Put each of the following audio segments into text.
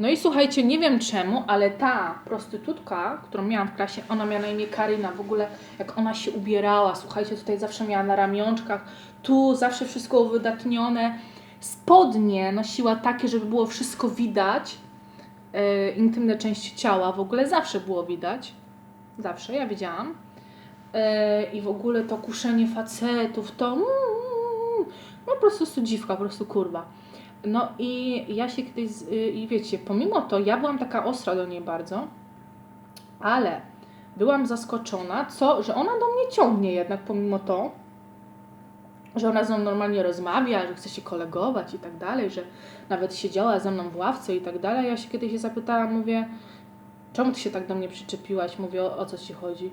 No i słuchajcie, nie wiem czemu, ale ta prostytutka, którą miałam w klasie, ona miała na imię Karyna. W ogóle jak ona się ubierała, słuchajcie, tutaj zawsze miała na ramionczkach, tu zawsze wszystko uwydatnione. Spodnie nosiła takie, żeby było wszystko widać. E, intymne części ciała w ogóle zawsze było widać. Zawsze, ja wiedziałam. E, I w ogóle to kuszenie facetów, to mm, no po prostu dziwka, po prostu kurwa. No i ja się kiedyś, y, i wiecie, pomimo to ja byłam taka ostra do niej bardzo, ale byłam zaskoczona, co, że ona do mnie ciągnie jednak pomimo to, że ona ze mną normalnie rozmawia, że chce się kolegować i tak dalej, że nawet siedziała ze mną w ławce i tak dalej. Ja się kiedyś się zapytałam, mówię, czemu ty się tak do mnie przyczepiłaś? Mówię, o, o co ci chodzi?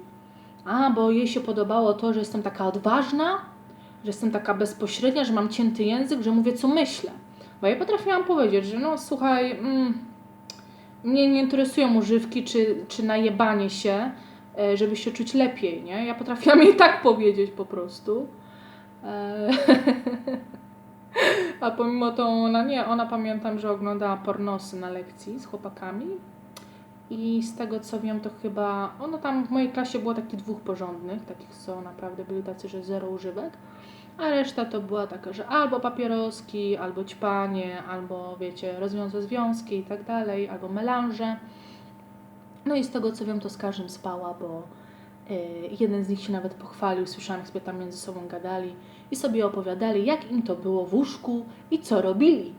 A, bo jej się podobało to, że jestem taka odważna, że jestem taka bezpośrednia, że mam cięty język, że mówię, co myślę. Bo ja potrafiłam powiedzieć, że no słuchaj, mm, mnie nie interesują używki czy, czy najebanie się, e, żeby się czuć lepiej, nie? Ja potrafiłam jej tak powiedzieć po prostu. E, A pomimo to ona nie, ona pamiętam, że oglądała pornosy na lekcji z chłopakami. I z tego co wiem, to chyba ono tam w mojej klasie było takich dwóch porządnych, takich co naprawdę byli tacy, że zero używek, a reszta to była taka, że albo papieroski, albo ćpanie, albo wiecie, rozwiąże związki i tak dalej, albo melanże. No i z tego co wiem, to z każdym spała, bo y, jeden z nich się nawet pochwalił, słyszałam, jak sobie tam między sobą gadali i sobie opowiadali, jak im to było w łóżku i co robili.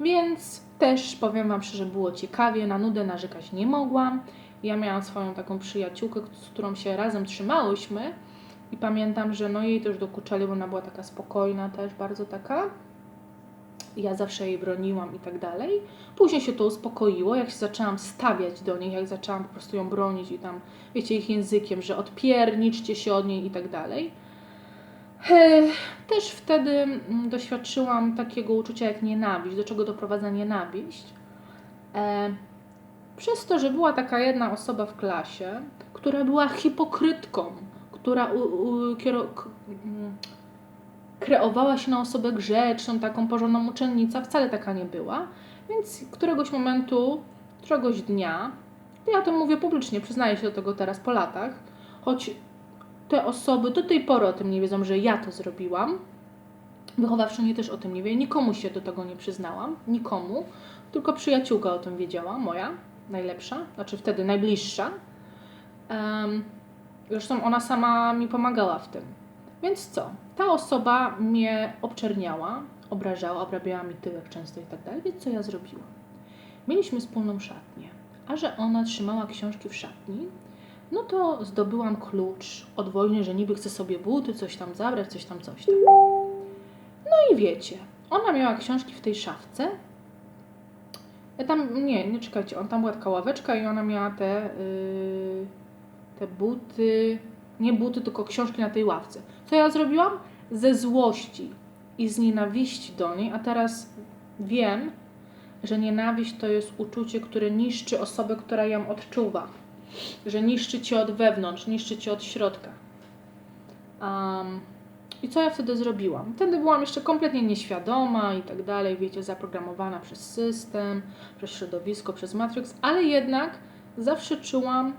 Więc też powiem Wam szczerze, było ciekawie, na nudę narzekać nie mogłam. Ja miałam swoją taką przyjaciółkę, z którą się razem trzymałyśmy i pamiętam, że no jej też dokuczali, bo ona była taka spokojna też, bardzo taka. Ja zawsze jej broniłam i tak dalej. Później się to uspokoiło, jak się zaczęłam stawiać do nich, jak zaczęłam po prostu ją bronić i tam, wiecie, ich językiem, że odpierniczcie się od niej i tak dalej. E, Też wtedy mm, doświadczyłam takiego uczucia jak nienawiść. Do czego doprowadza nienawiść? E, Przez to, że była taka jedna osoba w klasie, która była hipokrytką, która u, u, kiero, k, mm, kreowała się na osobę grzeczną, taką porządną uczennicę, wcale taka nie była. Więc któregoś momentu, któregoś dnia, ja to mówię publicznie, przyznaję się do tego teraz po latach, choć te osoby do tej pory o tym nie wiedzą, że ja to zrobiłam. Wychowawczyni też o tym nie wie. Nikomu się do tego nie przyznałam. Nikomu. Tylko przyjaciółka o tym wiedziała, moja, najlepsza, znaczy wtedy najbliższa. Em, zresztą ona sama mi pomagała w tym. Więc co? Ta osoba mnie obczerniała, obrażała, obrabiała mi tyłek często i tak dalej. Więc co ja zrobiłam? Mieliśmy wspólną szatnię. A że ona trzymała książki w szatni, no to zdobyłam klucz od wojny, że niby chce sobie buty, coś tam zabrać, coś tam, coś tam. No i wiecie, ona miała książki w tej szafce. Tam, nie, nie czekajcie, on tam była taka ławeczka i ona miała te, yy, te buty, nie buty, tylko książki na tej ławce. Co ja zrobiłam? Ze złości i z nienawiści do niej, a teraz wiem, że nienawiść to jest uczucie, które niszczy osobę, która ją odczuwa że niszczy cię od wewnątrz, niszczy cię od środka. Um, I co ja wtedy zrobiłam? Wtedy byłam jeszcze kompletnie nieświadoma i tak dalej, wiecie, zaprogramowana przez system, przez środowisko, przez Matrix, ale jednak zawsze czułam,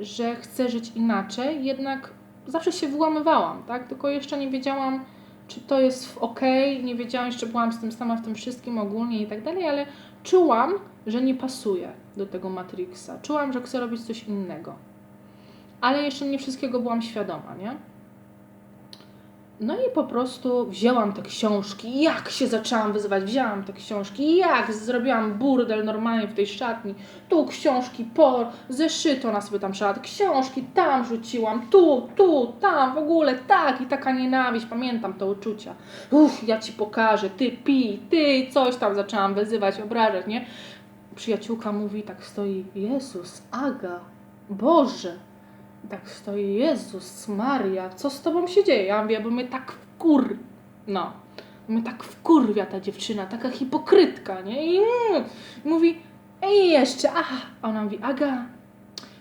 że chcę żyć inaczej, jednak zawsze się wyłamywałam, tak? Tylko jeszcze nie wiedziałam, czy to jest ok, nie wiedziałam, jeszcze byłam z tym sama w tym wszystkim ogólnie i tak dalej, ale czułam, że nie pasuje do tego Matrixa. Czułam, że chcę robić coś innego. Ale jeszcze nie wszystkiego byłam świadoma, nie? No i po prostu wzięłam te książki, jak się zaczęłam wyzywać, wzięłam te książki, jak zrobiłam burdel normalnie w tej szatni, tu książki, po, zeszyto ona sobie tam szat, książki tam rzuciłam, tu, tu, tam, w ogóle tak. I taka nienawiść, pamiętam te uczucia. Uff, ja ci pokażę, ty pi, ty, coś tam zaczęłam wyzywać, obrażać, nie? Przyjaciółka mówi, tak stoi, Jezus, Aga, Boże, tak stoi, Jezus Maria, co z tobą się dzieje? Ja mówię, bo mnie tak wkur... No. Mnie tak wkurwia ta dziewczyna, taka hipokrytka, nie? I mm, mówi, ej, jeszcze, aha. A ona mówi, Aga,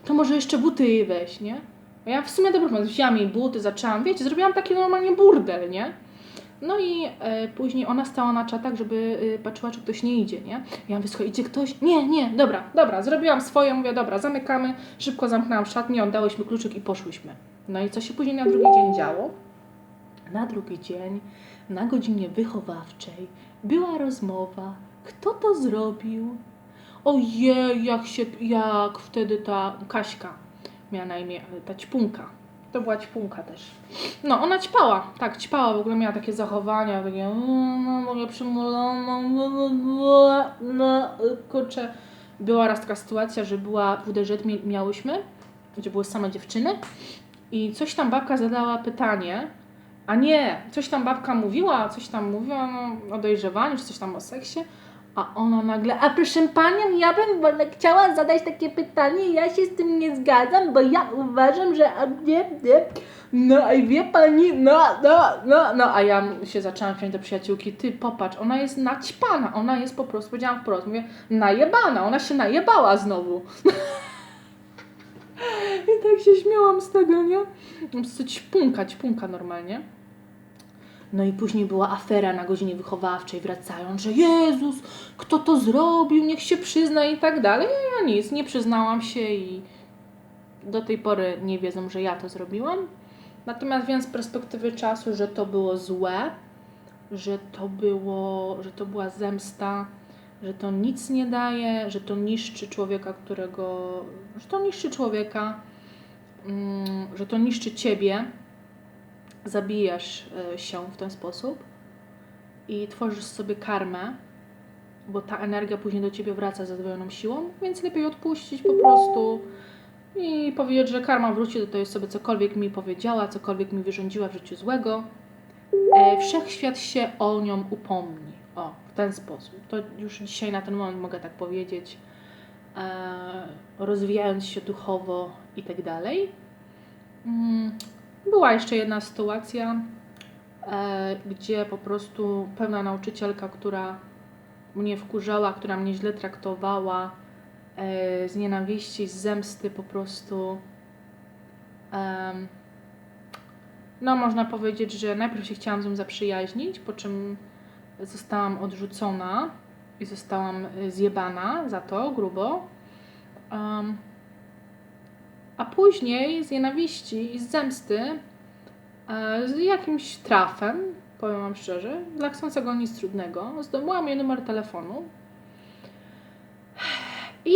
to może jeszcze buty jej weź, nie? A ja w sumie pomysł, wzięłam jej buty, zaczęłam, wiecie, zrobiłam taki normalnie burdel, nie? No i e, później ona stała na czatach, żeby e, patrzyła, czy ktoś nie idzie, nie? Ja mówię, słuchaj, idzie ktoś? Nie, nie, dobra, dobra, zrobiłam swoje, mówię, dobra, zamykamy, szybko zamknęłam szatnię, oddałyśmy kluczyk i poszłyśmy. No i co się później na drugi dzień działo? Na drugi dzień, na godzinie wychowawczej, była rozmowa, kto to zrobił? Ojej, jak się, jak wtedy ta Kaśka miała na imię, ale ta ćpunka. To była ćpunka też. No, ona ćpała, tak, ćpała, w ogóle miała takie zachowania, takie, "Mm, no, moje przymulone, no, kurczę. Była raz taka sytuacja, że była w mi- miałyśmy, gdzie były same dziewczyny i coś tam babka zadała pytanie, a nie, coś tam babka mówiła, coś tam mówiła no, o dojrzewaniu, czy coś tam o seksie, a ona nagle, a proszę panią, ja bym chciała zadać takie pytanie, ja się z tym nie zgadzam, bo ja uważam, że a nie, nie, no i wie pani, no, no, no, no, a ja się zaczęłam wziąć do przyjaciółki, ty popatrz, ona jest naćpana, ona jest po prostu, powiedziałam wprost, mówię, najebana, ona się najebała znowu. I tak się śmiałam z tego, nie? Po prostu ćpunka, ćpunka normalnie. No i później była afera na godzinie wychowawczej, wracając, że Jezus, kto to zrobił, niech się przyzna i tak dalej. Ja, nic, nie przyznałam się i do tej pory nie wiedzą, że ja to zrobiłam. Natomiast wiem z perspektywy czasu, że to było złe, że to, było, że to była zemsta, że to nic nie daje, że to niszczy człowieka, którego. że to niszczy człowieka, mm, że to niszczy ciebie. Zabijasz e, się w ten sposób i tworzysz sobie karmę, bo ta energia później do ciebie wraca ze zdwojoną siłą, więc lepiej odpuścić po prostu i powiedzieć, że karma wróci do tej osoby, cokolwiek mi powiedziała, cokolwiek mi wyrządziła w życiu złego. E, wszechświat się o nią upomni. O, w ten sposób. To już dzisiaj na ten moment mogę tak powiedzieć, e, rozwijając się duchowo i tak dalej. Była jeszcze jedna sytuacja, e, gdzie po prostu pewna nauczycielka, która mnie wkurzała, która mnie źle traktowała, e, z nienawiści, z zemsty po prostu. no, można powiedzieć, że najpierw się chciałam z nią zaprzyjaźnić, po czym zostałam odrzucona i zostałam e, zjebana za to grubo. A później z nienawiści i z zemsty, e, z jakimś trafem, powiem Wam szczerze, dla chcącego nic trudnego, zdobyłam jej numer telefonu i,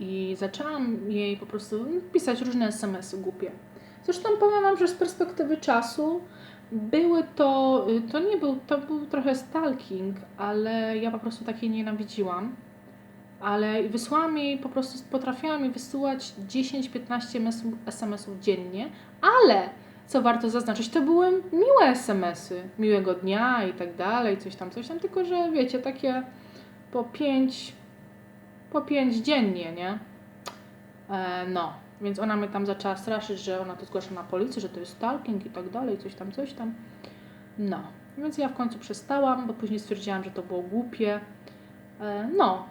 i zaczęłam jej po prostu pisać różne SMS-y głupie. Zresztą powiem Wam, że z perspektywy czasu były to, to nie był, to był trochę stalking, ale ja po prostu takiej nienawidziłam. Ale wysłałam jej, po prostu potrafiłam jej wysyłać 10-15 SMS-ów dziennie, ale co warto zaznaczyć, to były miłe SMS-y, miłego dnia i tak dalej, coś tam, coś tam, tylko że wiecie, takie po 5 po pięć dziennie, nie? E, no, więc ona mnie tam zaczęła straszyć, że ona to zgłasza na policję, że to jest stalking i tak dalej, coś tam, coś tam. No, więc ja w końcu przestałam, bo później stwierdziłam, że to było głupie. E, no,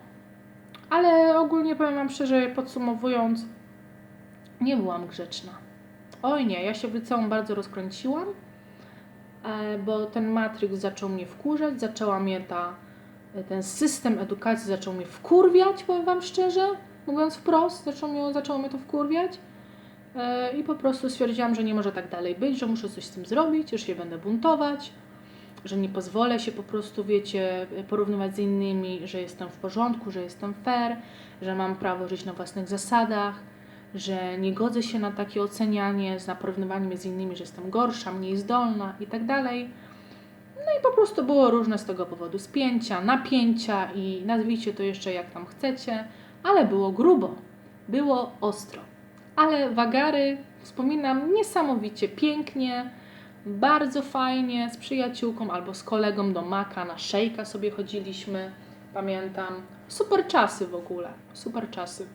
ale ogólnie powiem Wam szczerze, podsumowując, nie byłam grzeczna. Oj nie, ja się w liceum bardzo rozkręciłam, e, bo ten matryk zaczął mnie wkurzać, zaczęła mnie ta, ten system edukacji zaczął mnie wkurwiać, powiem Wam szczerze, mówiąc wprost, zaczął mnie, zaczęło mnie to wkurwiać. E, I po prostu stwierdziłam, że nie może tak dalej być, że muszę coś z tym zrobić, że się będę buntować, że nie pozwolę się po prostu, wiecie, porównywać z innymi, że jestem w porządku, że jestem fair, że mam prawo żyć na własnych zasadach, że nie godzę się na takie ocenianie, na porównywanie mnie z innymi, że jestem gorsza, mniej zdolna i tak dalej. No i po prostu było różne z tego powodu spięcia, napięcia i nazwijcie to jeszcze jak tam chcecie, ale było grubo, było ostro. Ale wagary wspominam niesamowicie pięknie, bardzo fajnie, z przyjaciółką albo z kolegą do Maka, na szejka sobie chodziliśmy, pamiętam. Super czasy w ogóle, super czasy.